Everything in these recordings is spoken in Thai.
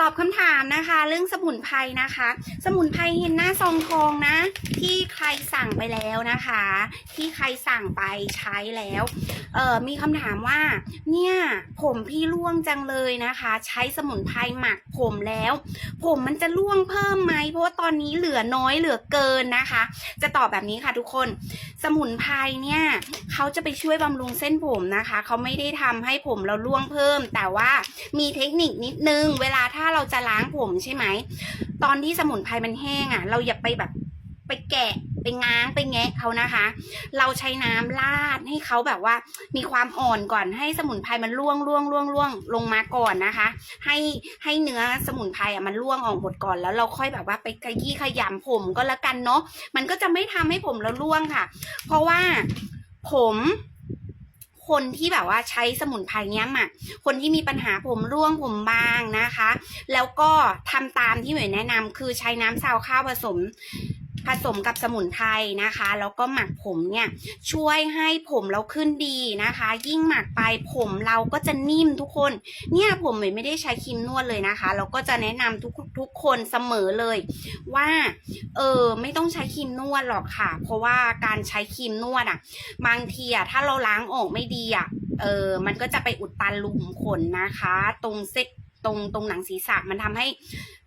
ตอบคำถามนะคะ เรื่องสมุนไพรนะคะ สมุนไพรเห็นหน้าซองทองนะ ที่ใครสั่งไปแล้วนะคะ ที่ใครสั่งไปใช้แล้วเอ่อมีคำถามว่า เนี่ยผมพี่ร่วงจังเลยนะคะ ใช้สมุนไพรหมักผมแล้ว ผมมันจะร่วงเพิ่มไหมเพราะว่าตอนนี้เหลือน้อยเหลือเกินนะคะ จะตอบแบบนี้ค่ะทุกคน สมุนไพรเนี่ยเขาจะไปช่วยบำรุงเส้นผมนะคะเขาไม่ได้ทำให้ผมเราร่วงเพิ่ม แต่ว่ามีเทคนิคนิดนึงเวลาถ้าาเราจะล้างผมใช่ไหม ตอนที่สมุนไพรมันแห้งอะ เราอย่าไปแบบไปแกะไปง้างไปแงะเขานะคะ เราใช้น้ำราดให้เขาแบบว่า มีความอ่อนก่อนให้สมุนไพรมันร่วงร่วงร่วงร่วงลงมาก่อนนะคะ ให้ให้เนื้อสมุนไพรอะมันร่วงออกหมดก่อนแล้วเราค่อยแบบว่าไปกระยี่ขยำผมก็แล้วกันเนาะมันก็จะไม่ทำให้ผมเราร่วงค่ะ เพราะว่าผม คนที่แบบว่าใช้สมุนไพรเนี้ยหมักคนที่มีปัญหาผมร่วงผมบางนะคะ แล้วก็ทำตามที่หน่วยแนะนำคือใช้น้ำซาวข้าวผสม ผสมกับสมุนไพรนะคะ แล้วก็หมักผมเนี่ยช่วยให้ผมเราขึ้นดีนะคะ ยิ่งหมักไปผมเราก็จะนิ่มทุกคน เนี่ยผมไม่ได้ใช้ครีมนวดเลยนะคะแล้วก็จะแนะนำทุกทุกคนเสมอเลย ว่าเออไม่ต้องใช้ครีมนวดหรอกค่ะ เพราะว่าการใช้ครีมนวดอะ บางทีอะถ้าเราล้างออกไม่ดีอะเออมันก็จะไปอุดตันรูขุมขนนะคะ ตรงเซ็กตรงตรงหนังศีรษะมันทำให้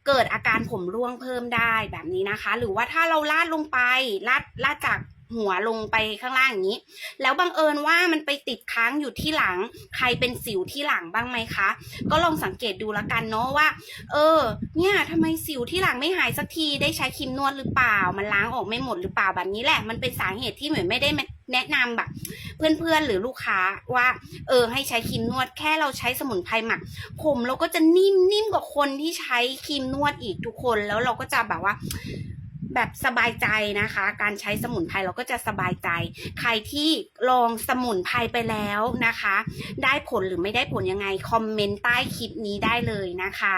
เกิดอาการผมร่วงเพิ่มได้แบบนี้นะคะ หรือว่าถ้าเราลาดลงไปลาดลาดจาก หัวลงไปข้างล่างอย่างนี้ แล้วบังเอิญว่ามันไปติดค้างอยู่ที่หลัง ใครเป็นสิวที่หลังบ้างไหมคะ ก็ลองสังเกตดูละกันเนาะว่า เออ เนี่ยทำไมสิวที่หลังไม่หายสักที ได้ใช้ครีมนวดหรือเปล่า มันล้างออกไม่หมดหรือเปล่าแบบนี้แหละ มันเป็นสาเหตุที่เหมือนไม่ได้แนะนำแบบ เพื่อนๆหรือลูกค้าว่า เออ ให้ใช้ครีมนวดแค่เราใช้สมุนไพรหมัก ผมเราก็จะนิ่มนิ่มกว่าคนที่ใช้ครีมนวดอีกทุกคน แล้วเราก็จะแบบว่า แบบสบายใจนะคะ การใช้สมุนไพรเราก็จะสบายใจ ใครที่ลองสมุนไพรไปแล้วนะคะ ได้ผลหรือไม่ได้ผลยังไง คอมเมนต์ใต้คลิปนี้ได้เลยนะคะ